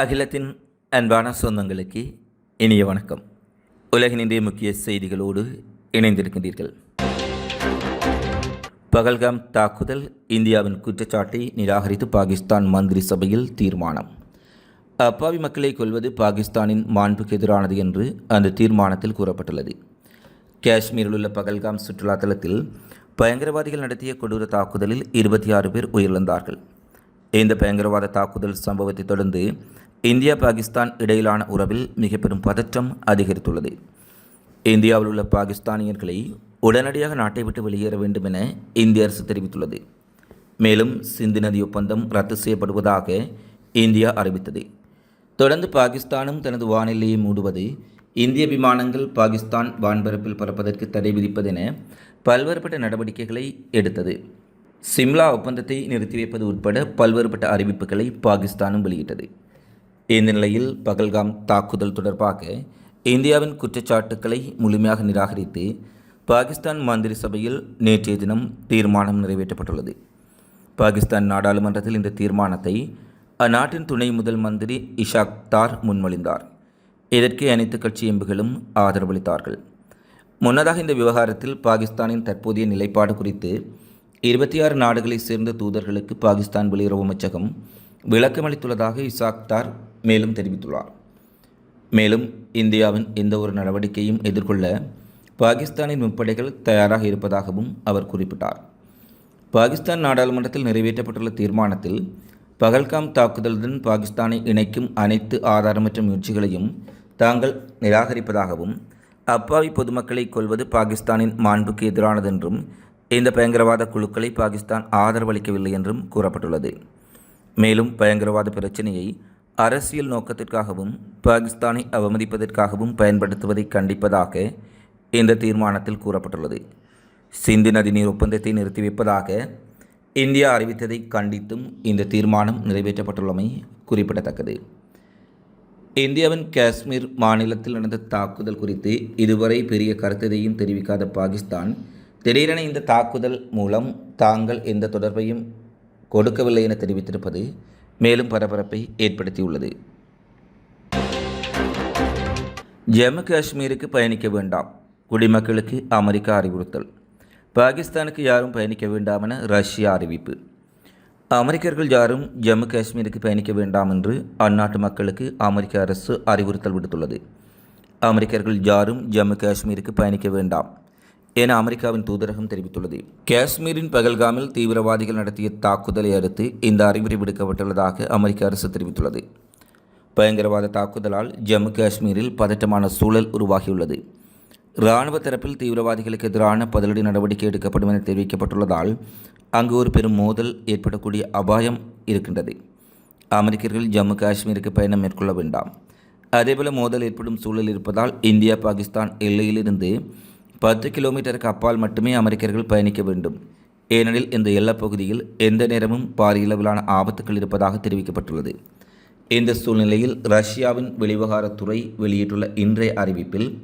அகிலத்தின் அன்பான சொந்தங்களுக்கு இனிய வணக்கம். உலகின் இன்றைய முக்கிய செய்திகளோடு இணைந்திருக்கின்றீர்கள். பகல்காம் தாக்குதல் இந்தியாவின் குற்றச்சாட்டை நிராகரித்து பாகிஸ்தான் மந்திரி சபையில் தீர்மானம். அப்பாவி மக்களை கொல்வது பாகிஸ்தானின் மாண்புக்கு எதிரானது என்று அந்த தீர்மானத்தில் கூறப்பட்டுள்ளது. காஷ்மீரில் உள்ள பகல்காம் சுற்றுலா தலத்தில் பயங்கரவாதிகள் நடத்திய கொடூர தாக்குதலில் இருபத்தி ஆறு பேர் உயிரிழந்தார்கள். இந்த பயங்கரவாத தாக்குதல் சம்பவத்தை தொடர்ந்து இந்தியா பாகிஸ்தான் இடையிலான உறவில் மிக பெரும் பதற்றம் அதிகரித்துள்ளது. இந்தியாவில் உள்ள பாகிஸ்தானியர்களை உடனடியாக நாட்டை விட்டு வெளியேற வேண்டும் என இந்திய அரசு தெரிவித்துள்ளது. மேலும் சிந்து நதி ஒப்பந்தம் ரத்து செய்யப்படுவதாக இந்தியா அறிவித்தது. தொடர்ந்து பாகிஸ்தானும் தனது வானிலையை மூடுவது இந்திய விமானங்கள் பாகிஸ்தான் வான்பரப்பில் பறப்பதற்கு தடை விதிப்பதென பல்வேறுபட்ட நடவடிக்கைகளை எடுத்தது. சிம்லா ஒப்பந்தத்தை நிறுத்தி வைப்பது உட்பட பல்வேறுபட்ட அறிவிப்புகளை பாகிஸ்தானும் வெளியிட்டது. இந்த நிலையில் பகல்காம் தாக்குதல் தொடர்பாக இந்தியாவின் குற்றச்சாட்டுக்களை முழுமையாக நிராகரித்து பாகிஸ்தான் மந்திரி சபையில் நேற்றைய தினம் தீர்மானம் நிறைவேற்றப்பட்டுள்ளது. பாகிஸ்தான் நாடாளுமன்றத்தில் இந்த தீர்மானத்தை அந்நாட்டின் துணை முதல் மந்திரி இஷாக் தார் முன்மொழிந்தார். இதற்கு அனைத்து கட்சி எம்புகளும் ஆதரவளித்தார்கள் முன்னதாக இந்த விவகாரத்தில் பாகிஸ்தானின் தற்போதைய நிலைப்பாடு குறித்து இருபத்தி ஆறு நாடுகளைச் சேர்ந்த தூதர்களுக்கு பாகிஸ்தான் வெளியுறவு அமைச்சகம் விளக்கமளித்துள்ளதாக இசாக்தார் மேலும் தெரிவித்துள்ளார். மேலும் இந்தியாவின் எந்த ஒரு நடவடிக்கையும் எதிர்கொள்ள பாகிஸ்தானின் முப்படைகள் தயாராக இருப்பதாகவும் அவர் குறிப்பிட்டார். பாகிஸ்தான் நாடாளுமன்றத்தில் நிறைவேற்றப்பட்டுள்ள தீர்மானத்தில் பகல்காம் தாக்குதலுடன் பாகிஸ்தானை இணைக்கும் அனைத்து ஆதாரமற்ற முயற்சிகளையும் தாங்கள் நிராகரிப்பதாகவும் அப்பாவி பொதுமக்களை கொல்வது பாகிஸ்தானின் மாண்புக்கு எதிரானதென்றும் இந்த பயங்கரவாத குழுக்களை பாகிஸ்தான் ஆதரவளிக்கவில்லை என்றும் கூறப்பட்டுள்ளது. மேலும் பயங்கரவாத பிரச்சினையை அரசியல் நோக்கத்திற்காகவும் பாகிஸ்தானை அவமதிப்பதற்காகவும் பயன்படுத்துவதை கண்டிப்பதாக இந்த தீர்மானத்தில் கூறப்பட்டுள்ளது. சிந்து நதிநீர் ஒப்பந்தத்தை நிறுத்தி வைப்பதாக இந்தியா அறிவித்ததை கண்டித்தும் இந்த தீர்மானம் நிறைவேற்றப்பட்டுள்ளமை குறிப்பிடத்தக்கது. இந்தியாவின் காஷ்மீர் மாநிலத்தில் நடந்த தாக்குதல் குறித்து இதுவரை பெரிய கருத்ததையும் தெரிவிக்காத பாகிஸ்தான் திடீரென இந்த தாக்குதல் மூலம் தாங்கள் எந்த தொடர்பையும் கொடுக்கவில்லை என தெரிவித்திருப்பது மேலும் பரபரப்பை ஏற்படுத்தியுள்ளது. ஜம்மு காஷ்மீருக்கு பயணிக்க வேண்டாம். குடிமக்களுக்கு அமெரிக்கா அறிவுறுத்தல். பாகிஸ்தானுக்கு யாரும் பயணிக்க வேண்டாம் என ரஷ்யா அறிவிப்பு. அமெரிக்கர்கள் யாரும் ஜம்மு காஷ்மீருக்கு பயணிக்க வேண்டாம் என்று அந்நாட்டு மக்களுக்கு அமெரிக்க அரசு அறிவுறுத்தல் விடுத்துள்ளது. அமெரிக்கர்கள் யாரும் ஜம்மு காஷ்மீருக்கு பயணிக்க வேண்டாம். என அமெரிக்காவின் தூதரகம் தெரிவித்துள்ளது. காஷ்மீரின் பகல்காமில் தீவிரவாதிகள் நடத்திய தாக்குதலை அடுத்து இந்த அறிவுரை விடுக்கப்பட்டுள்ளதாக அமெரிக்க அரசு தெரிவித்துள்ளது. பயங்கரவாத தாக்குதலால் ஜம்மு காஷ்மீரில் பதட்டமான சூழல் உருவாகியுள்ளது. இராணுவ தரப்பில் தீவிரவாதிகளுக்கு எதிரான பதிலடி நடவடிக்கை எடுக்கப்படும் என தெரிவிக்கப்பட்டுள்ளதால் அங்கு ஒரு பெரும் மோதல் ஏற்படக்கூடிய அபாயம் இருக்கின்றது. அமெரிக்கர்கள் ஜம்மு காஷ்மீருக்கு பயணம் மேற்கொள்ள வேண்டாம். அதேபோல மோதல் ஏற்படும் சூழல் இருப்பதால் இந்தியா பாகிஸ்தான் எல்லையிலிருந்து பத்து கிலோமீட்டருக்கு அப்பால் மட்டுமே அமெரிக்கர்கள் பயணிக்க வேண்டும். ஏனெனில் இந்த எல்லப்பகுதியில் எந்த நேரமும் பாரியளவிலான ஆபத்துக்கள் இருப்பதாக தெரிவிக்கப்பட்டுள்ளது. இந்த சூழ்நிலையில் ரஷ்யாவின் வெளிவகாரத்துறை வெளியிட்டுள்ள இன்றைய அறிவிப்பில்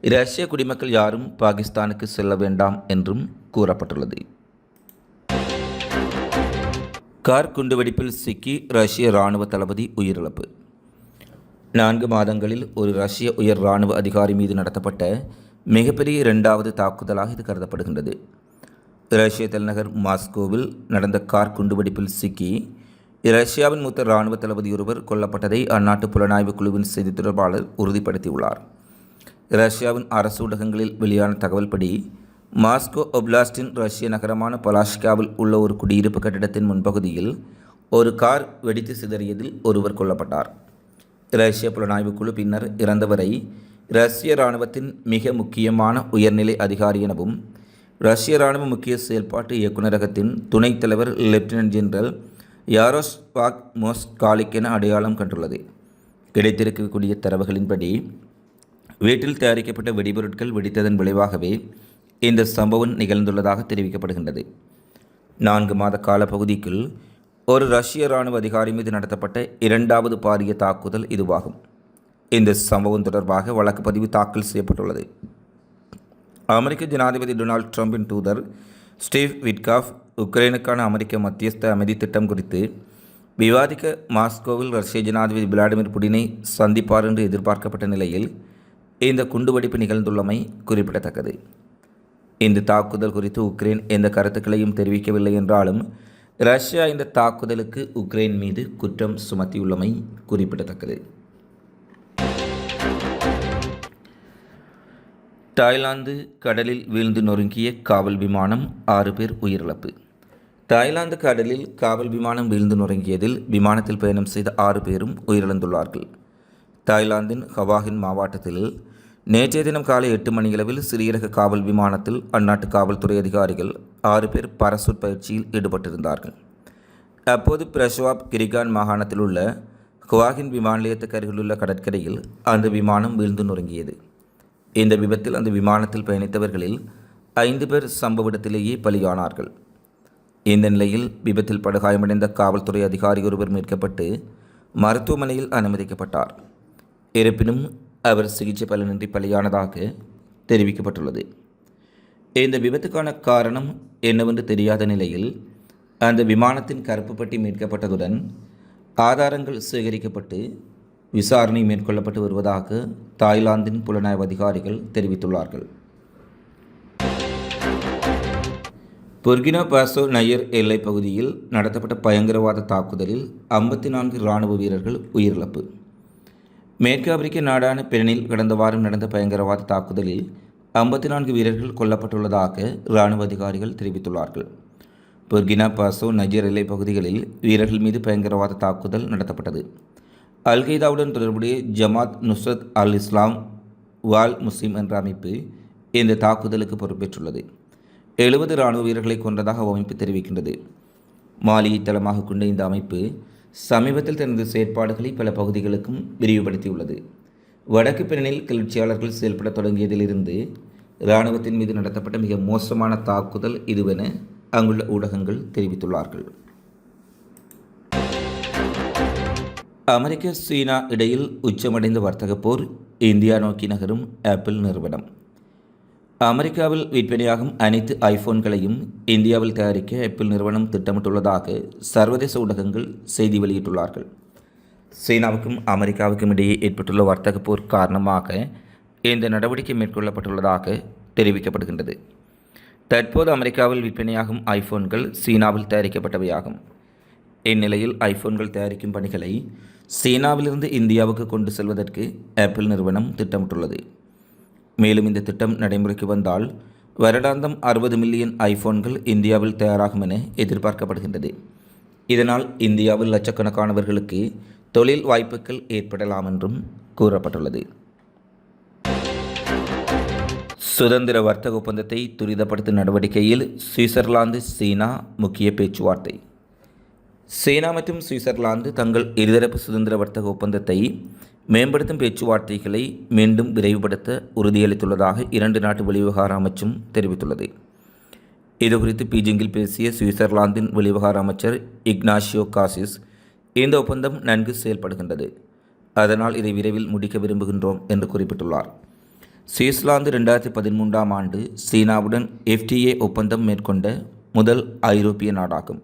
ரஷ்ய குடிமக்கள் யாரும் பாகிஸ்தானுக்கு செல்ல வேண்டாம் என்றும் கூறப்பட்டுள்ளது. கார் குண்டுவெடிப்பில் சிக்கி ரஷ்ய இராணுவ தளபதி உயிரிழப்பு. நான்கு மாதங்களில் ஒரு ரஷ்ய உயர் இராணுவ அதிகாரி மீது நடத்தப்பட்ட மிகப்பெரிய இரண்டாவது தாக்குதலாக இது கருதப்படுகின்றது. ரஷ்ய தலைநகர் மாஸ்கோவில் நடந்த கார் குண்டுவெடிப்பில் சிக்கி ரஷ்யாவின் மூத்த இராணுவ தளபதி ஒருவர் கொல்லப்பட்டதை அந்நாட்டு புலனாய்வு குழுவின் செய்தி தொடர்பாளர் உறுதிப்படுத்தியுள்ளார். ரஷ்யாவின் அரசு ஊடகங்களில் வெளியான தகவல்படி மாஸ்கோ ஒப்லாஸ்டின் ரஷ்ய நகரமான பலாஷ்காவில் உள்ள ஒரு குடியிருப்பு கட்டிடத்தின் முன்பகுதியில் ஒரு கார் வெடித்து சிதறியதில் ஒருவர் கொல்லப்பட்டார். ரஷ்ய புலனாய்வு குழு பின்னர் இறந்தவரை ரஷ்ய இராணுவத்தின் மிக முக்கியமான உயர்நிலை அதிகாரி எனவும் ரஷ்ய இராணுவ முக்கிய செயல்பாட்டு இயக்குநரகத்தின் துணைத் தலைவர் லெப்டினன்ட் ஜெனரல் யாரோஸ்வாக் மோஸ்காலிக் என அடையாளம் கண்டுள்ளது. கிடைத்திருக்கக்கூடிய தரவுகளின்படி வீட்டில் தயாரிக்கப்பட்ட வெடிபொருட்கள் வெடித்ததன் விளைவாகவே இந்த சம்பவம் நிகழ்ந்துள்ளதாக தெரிவிக்கப்படுகின்றது. நான்கு மாத கால பகுதிக்குள் ஒரு ரஷ்ய இராணுவ அதிகாரி மீது நடத்தப்பட்ட இரண்டாவது பாரிய தாக்குதல் இதுவாகும். இந்த சம்பவம் தொடர்பாக வழக்கு பதிவு தாக்கல் செய்யப்பட்டுள்ளது. அமெரிக்க ஜனாதிபதி டொனால்ட் ட்ரம்பின் தூதர் ஸ்டீவ் விட்காஃப் உக்ரைனுக்கான அமெரிக்க மத்தியஸ்த அமைதி திட்டம் குறித்து விவாதிக்க மாஸ்கோவில் ரஷ்ய ஜனாதிபதி விளாடிமிர் புடினை சந்திப்பார் என்று எதிர்பார்க்கப்பட்ட நிலையில் இந்த குண்டுவெடிப்பு நிகழ்ந்துள்ளமை குறிப்பிடத்தக்கது. இந்த தாக்குதல் குறித்து உக்ரைன் எந்த கருத்துக்களையும் தெரிவிக்கவில்லை என்றாலும் ரஷ்யா இந்த தாக்குதலுக்கு உக்ரைன் மீது குற்றம் சுமத்தியுள்ளமை குறிப்பிடத்தக்கது. தாய்லாந்து கடலில் வீழ்ந்து நொறுங்கிய காவல் விமானம் ஆறு பேர் உயிரிழப்பு. தாய்லாந்து கடலில் காவல் விமானம் வீழ்ந்து நொறுங்கியதில் விமானத்தில் பயணம் செய்த ஆறு பேரும் உயிரிழந்துள்ளார்கள். தாய்லாந்தின் ஹவாகின் மாவட்டத்தில் நேற்றைய தினம் காலை எட்டு மணியளவில் சிறியரக காவல் விமானத்தில் அந்நாட்டு காவல்துறை அதிகாரிகள் ஆறு பேர் பரசுட் பயிற்சியில் ஈடுபட்டிருந்தார்கள். அப்போது பிரஷ்வாப் கிரிகான் மாகாணத்தில் உள்ள குவாகின் விமான நிலையத்துக்கு அருகிலுள்ள கடற்கரையில் அந்த விமானம் வீழ்ந்து நொறுங்கியது. இந்த விபத்தில் அந்த விமானத்தில் பயணித்தவர்களில் ஐந்து பேர் சம்பவ இடத்திலேயே பலியானார்கள். இந்த நிலையில் விபத்தில் படுகாயமடைந்த காவல்துறை அதிகாரி ஒருவர் மீட்கப்பட்டு மருத்துவமனையில் அனுமதிக்கப்பட்டார். இருப்பினும் அவர் சிகிச்சை பலனின்றி பலியானதாக தெரிவிக்கப்பட்டுள்ளது. இந்த விபத்துக்கான காரணம் என்னவென்று தெரியாத நிலையில் அந்த விமானத்தின் கருப்பு பட்டி மீட்கப்பட்டதுடன் ஆதாரங்கள் சேகரிக்கப்பட்டு விசாரணை மேற்கொள்ளப்பட்டு வருவதாக தாய்லாந்தின் புலனாய்வு அதிகாரிகள் தெரிவித்துள்ளார்கள். பொர்கினா பாசோ நயர் எல்லைப் பகுதியில் நடத்தப்பட்ட பயங்கரவாத தாக்குதலில் ஐம்பத்தி நான்கு இராணுவ வீரர்கள் உயிரிழப்பு. மேற்கு ஆப்பிரிக்க நாடான பெனில் கடந்த வாரம் நடந்த பயங்கரவாத தாக்குதலில் ஐம்பத்தி நான்கு வீரர்கள் கொல்லப்பட்டுள்ளதாக இராணுவ அதிகாரிகள் தெரிவித்துள்ளார்கள். பொர்கினா பாசோ நஜர் எல்லைப் பகுதிகளில் வீரர்கள் மீது பயங்கரவாத தாக்குதல் நடத்தப்பட்டது. அல் தொடர்புடைய ஜமாத் நுஸ்ரத் அல் இஸ்லாம் வால் முஸ்லீம் என்ற அமைப்பு இந்த தாக்குதலுக்கு பொறுப்பேற்றுள்ளது. எழுபது இராணுவ வீரர்களை கொன்றதாக அமைப்பு தெரிவிக்கின்றது. மாலியை தளமாக கொண்ட இந்த அமைப்பு சமீபத்தில் தனது செயற்பாடுகளை பல பகுதிகளுக்கும் விரிவுபடுத்தியுள்ளது. வடக்கு பின்னணியில் கிளர்ச்சியாளர்கள் செயல்பட தொடங்கியதிலிருந்து இராணுவத்தின் மீது நடத்தப்பட்ட மிக மோசமான தாக்குதல் இதுவென அங்குள்ள ஊடகங்கள் தெரிவித்துள்ளார்கள். அமெரிக்க சீனா இடையில் உச்சமடைந்த வர்த்தக போர் இந்தியா நோக்கி நகரும் ஆப்பிள் நிறுவனம். அமெரிக்காவில் விற்பனையாகும் அனைத்து ஐஃபோன்களையும் இந்தியாவில் தயாரிக்க ஆப்பிள் நிறுவனம் திட்டமிட்டுள்ளதாக சர்வதேச ஊடகங்கள் செய்தி வெளியிட்டுள்ளார்கள். சீனாவுக்கும் அமெரிக்காவுக்கும் இடையே ஏற்பட்டுள்ள வர்த்தக போர் காரணமாக இந்த நடவடிக்கை மேற்கொள்ளப்பட்டுள்ளதாக தெரிவிக்கப்படுகின்றது. தற்போது அமெரிக்காவில் விற்பனையாகும் ஐஃபோன்கள் சீனாவில் தயாரிக்கப்பட்டவையாகும். இந்நிலையில் ஐஃபோன்கள் தயாரிக்கும் பணிகளை சீனாவிலிருந்து இந்தியாவுக்கு கொண்டு செல்வதற்கு ஆப்பிள் நிறுவனம் திட்டமிட்டுள்ளது. மேலும் இந்த திட்டம் நடைமுறைக்கு வந்தால் வருடாந்தம் அறுபது மில்லியன் ஐஃபோன்கள் இந்தியாவில் தயாராகும் என எதிர்பார்க்கப்படுகின்றது. இதனால் இந்தியாவில் லட்சக்கணக்கானவர்களுக்கு தொழில் வாய்ப்புகள் ஏற்படலாம் என்றும் கூறப்பட்டுள்ளது. சுதந்திர வர்த்தக ஒப்பந்தத்தை துரிதப்படுத்தும் நடவடிக்கையில் சுவிட்சர்லாந்து சீனா முக்கிய பேச்சுவார்த்தை. சீனா மற்றும் சுவிட்சர்லாந்து தங்கள் இருதரப்பு சுதந்திர வர்த்தக ஒப்பந்தத்தை மேம்படுத்தும் பேச்சுவார்த்தைகளை மீண்டும் விரைவுபடுத்த உறுதியளித்துள்ளதாக இரண்டு நாட்டு வெளிவிவகார அமைச்சும் தெரிவித்துள்ளது. இதுகுறித்து பீஜிங்கில் பேசிய சுவிட்சர்லாந்தின் வெளிவிவகார அமைச்சர் இக்னாஷியோ காசிஸ் இந்த ஒப்பந்தம் நன்கு செயல்படுகின்றது. அதனால் இதை விரைவில் முடிக்க விரும்புகின்றோம் என்று குறிப்பிட்டுள்ளார். சுவிட்சர்லாந்து ரெண்டாயிரத்தி பதிமூன்றாம் ஆண்டு சீனாவுடன் எஃப்டிஏ ஒப்பந்தம் மேற்கொண்ட முதல் ஐரோப்பிய நாடாகும்.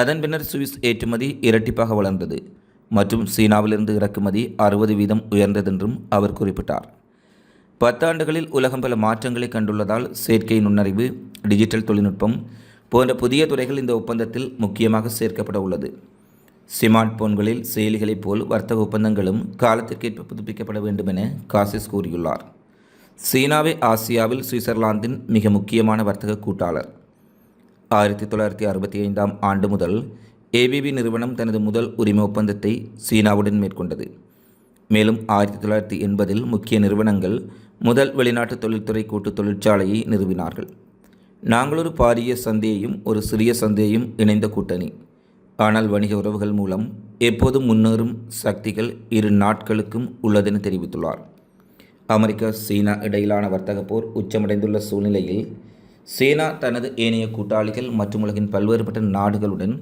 அதன் பின்னர் சுவிஸ் ஏற்றுமதி இரட்டிப்பாக வளர்ந்தது மற்றும் சீனாவிலிருந்து இறக்குமதி அறுபது வீதம் உயர்ந்ததென்றும் அவர் குறிப்பிட்டார். பத்தாண்டுகளில் உலகம் பல மாற்றங்களை கண்டுள்ளதால் செயற்கை நுண்ணறிவு டிஜிட்டல் தொழில்நுட்பம் போன்ற புதிய துறைகள் இந்த ஒப்பந்தத்தில் முக்கியமாக சேர்க்கப்பட உள்ளது. ஸ்மார்ட் போன்களில் செயலிகளைப் போல் வர்த்தக ஒப்பந்தங்களும் காலத்திற்கேற்ப புதுப்பிக்கப்பட வேண்டும் என காசிஸ் கூறியுள்ளார். சீனாவே ஆசியாவில் சுவிட்சர்லாந்தின் மிக முக்கியமான வர்த்தக கூட்டாளர். ஆயிரத்தி தொள்ளாயிரத்தி அறுபத்தி ஐந்தாம் ஆண்டு முதல் ஏபிபி நிறுவனம் தனது முதல் உரிமை ஒப்பந்தத்தை சீனாவுடன் மேற்கொண்டது. மேலும் ஆயிரத்தி தொள்ளாயிரத்தி எண்பதில் முக்கிய நிறுவனங்கள் முதல் வெளிநாட்டு தொழில்துறை கூட்டு தொழிற்சாலையை நிறுவினார்கள். நாங்கள் ஒரு பாரிய சந்தையையும் ஒரு சிறிய சந்தையையும் இணைந்த கூட்டணி. ஆனால் வணிக உறவுகள் மூலம் எப்போதும் முன்னேறும் சக்திகள் இரு நாட்களுக்கும் உள்ளதென தெரிவித்துள்ளார். அமெரிக்கா சீனா இடையிலான வர்த்தக போர் உச்சமடைந்துள்ள சூழ்நிலையில் சீனா தனது ஏனைய கூட்டாளிகள் மற்றும் உலகின் பல்வேறுபட்ட நாடுகளுடன்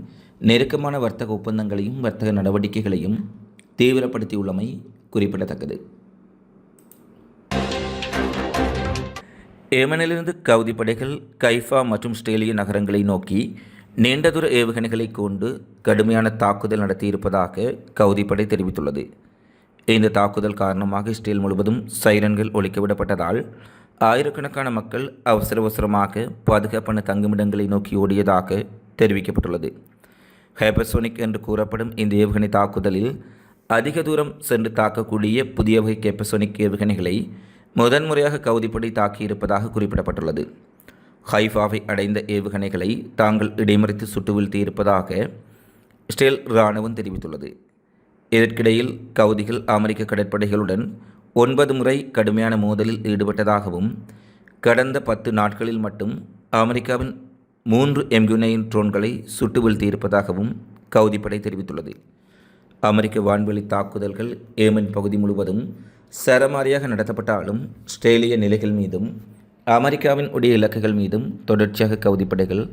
நெருக்கமான வர்த்தக ஒப்பந்தங்களையும் வர்த்தக நடவடிக்கைகளையும் தீவிரப்படுத்தியுள்ளமை குறிப்பிடத்தக்கது. ஏமனிலிருந்து கவுதி படைகள் கைஃபா மற்றும் ஸ்டேலிய நகரங்களை நோக்கி நீண்ட தூர ஏவுகணைகளை கொண்டு கடுமையான தாக்குதல் நடத்தியிருப்பதாக கவுதிப்படை தெரிவித்துள்ளது. இந்த தாக்குதல் காரணமாக இஸ்ரேல் முழுவதும் சைரன்கள் ஒழிக்கவிடப்பட்டதால் ஆயிரக்கணக்கான மக்கள் அவசர அவசரமாக பாதுகாப்பான தங்குமிடங்களை நோக்கி ஓடியதாக தெரிவிக்கப்பட்டுள்ளது. ஹைபர்சோனிக் என்று கூறப்படும் இந்த ஏவுகணை தாக்குதலில் அதிக தூரம் சென்று தாக்கக்கூடிய புதிய வகை கேப்பசோனிக் ஏவுகணைகளை முதன்முறையாக கவுதிப்படை தாக்கியிருப்பதாக குறிப்பிடப்பட்டுள்ளது. ஹைஃபாவை அடைந்த ஏவுகணைகளை தாங்கள் இடைமறித்து சுட்டு வீழ்த்தியிருப்பதாக இஸ்ரேல் இராணுவம் தெரிவித்துள்ளது. இதற்கிடையில் கவுதிகள் அமெரிக்க கடற்படைகளுடன் ஒன்பது முறை கடுமையான மோதலில் ஈடுபட்டதாகவும் கடந்த பத்து நாட்களில் மட்டும் அமெரிக்காவின் மூன்று எம்யூனைன் ட்ரோன்களை சுட்டு வீழ்த்தியிருப்பதாகவும் கவுதிப்படை தெரிவித்துள்ளது. அமெரிக்க வான்வெளி தாக்குதல்கள் ஏமன் பகுதி முழுவதும் சரமாரியாக நடத்தப்பட்டாலும் ஆஸ்திரேலிய நிலைகள் மீதும் அமெரிக்காவின் உடைய இலக்குகள் மீதும் தொடர்ச்சியாக கவுதிப்படைகள்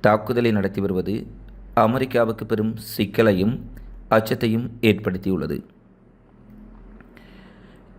தாக்குதலை நடத்தி வருவது அமெரிக்காவுக்கு பெரும் சிக்கலையும் அச்சத்தையும் ஏற்படுத்தியுள்ளது.